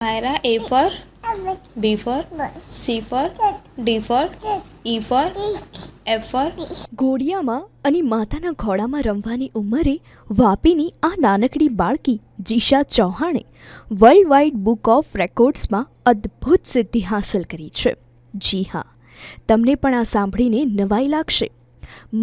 Myra, A for B for C for D for E for F for ઘોડિયામાં અને માતાના ઘોડામાં રમવાની ઉંમરે વાપીની આ નાનકડી બાળકી જીશા ચૌહાણે વર્લ્ડ વાઇડ બુક ઓફ રેકોર્ડ્સમાં અદ્ભુત સિદ્ધિ હાંસલ કરી છે. જી હા તમને પણ આ સાંભળીને નવાઈ લાગશે.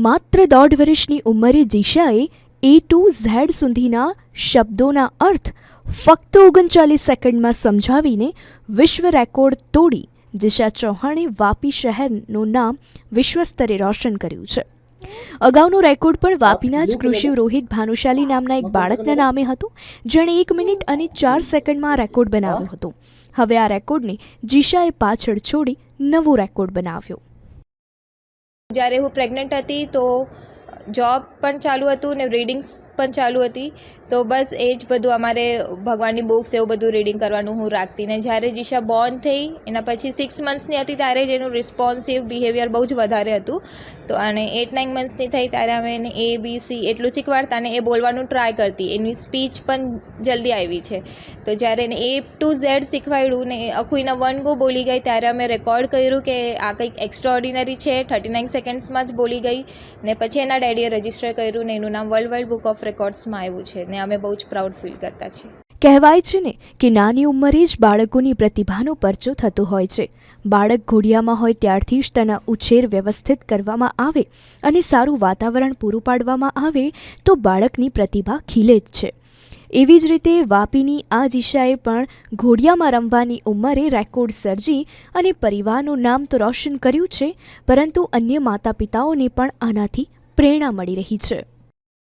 માત્ર દોઢ વર્ષની ઉંમરે જીશાએ એ ટુ ઝેડ સુધીના શબ્દોના અર્થ ફક્ત ઓગણચાલીસ સેકન્ડમાં સમજાવીને વિશ્વ રેકોર્ડ તોડી જીશા ચૌહાણે વાપી શહેરનું નામ વિશ્વ સ્તરે રોશન કર્યું છે. અગાઉનો રેકોર્ડ પણ વાપીના જ કૃષિ રોહિત ભાનુશાલી નામના એક બાળકના નામે હતો, જેણે એક મિનિટ અને ચાર સેકન્ડમાં રેકોર્ડ બનાવ્યો હતો. હવે આ રેકોર્ડને જીશાએ પાછળ છોડી નવો રેકોર્ડ બનાવ્યો. જ્યારે હું પ્રેગ્નન્ટ હતી તો જોબ પણ ચાલુ હતું ને રીડિંગ્સ પણ ચાલુ હતી. તો બસ એ જ બધું અમારે ભગવાનની બુક્સ એવું બધું રીડિંગ કરવાનું હું રાખતી ને જ્યારે જીશા બોર્ન થઈ, એના પછી સિક્સ મંથ્સની હતી ત્યારે જ એનું રિસ્પોન્સિવ બિહેવિયર બહુ જ વધારે હતું. તો અને એટ નાઇન મંથ્સની થઈ ત્યારે અમે એને એ બી સી એટલું શીખવાડતા અને એ બોલવાનું ટ્રાય કરતી. એની સ્પીચ પણ જલ્દી આવી છે. તો જ્યારે એને એ ટુ ઝેડ શીખવાડ્યું ને આખું એના વન ગો બોલી ગઈ ત્યારે અમે રેકોર્ડ કર્યું કે આ કંઈક એક્સ્ટ્રા ઓર્ડિનરી છે. થર્ટી નાઇન સેકન્ડ્સમાં જ બોલી ગઈ ને પછી એના ડેડીએ રજિસ્ટર કર્યું ને એનું નામ વર્લ્ડ વાઇડ બુક ઓફ રેકોર્ડ્સમાં આવ્યું છે ને અમે બહુ જ પ્રાઉડ ફીલ કરતા છીએ. કહેવાય છે ને કે નાની ઉંમરે જ બાળકોની પ્રતિભાનો પરચો થતો હોય છે. બાળક ઘોડિયામાં હોય ત્યારથી જ તેના ઉછેર વ્યવસ્થિત કરવામાં આવે અને સારું વાતાવરણ પૂરું પાડવામાં આવે તો બાળકની પ્રતિભા ખીલે જ છે. એવી જ રીતે વાપીની આ દિશાએ પણ ઘોડિયામાં રમવાની ઉંમરે રેકોર્ડ સર્જી અને પરિવારનું નામ તો રોશન કર્યું છે, પરંતુ અન્ય માતા પિતાઓને પણ આનાથી પ્રેરણા મળી રહી છે.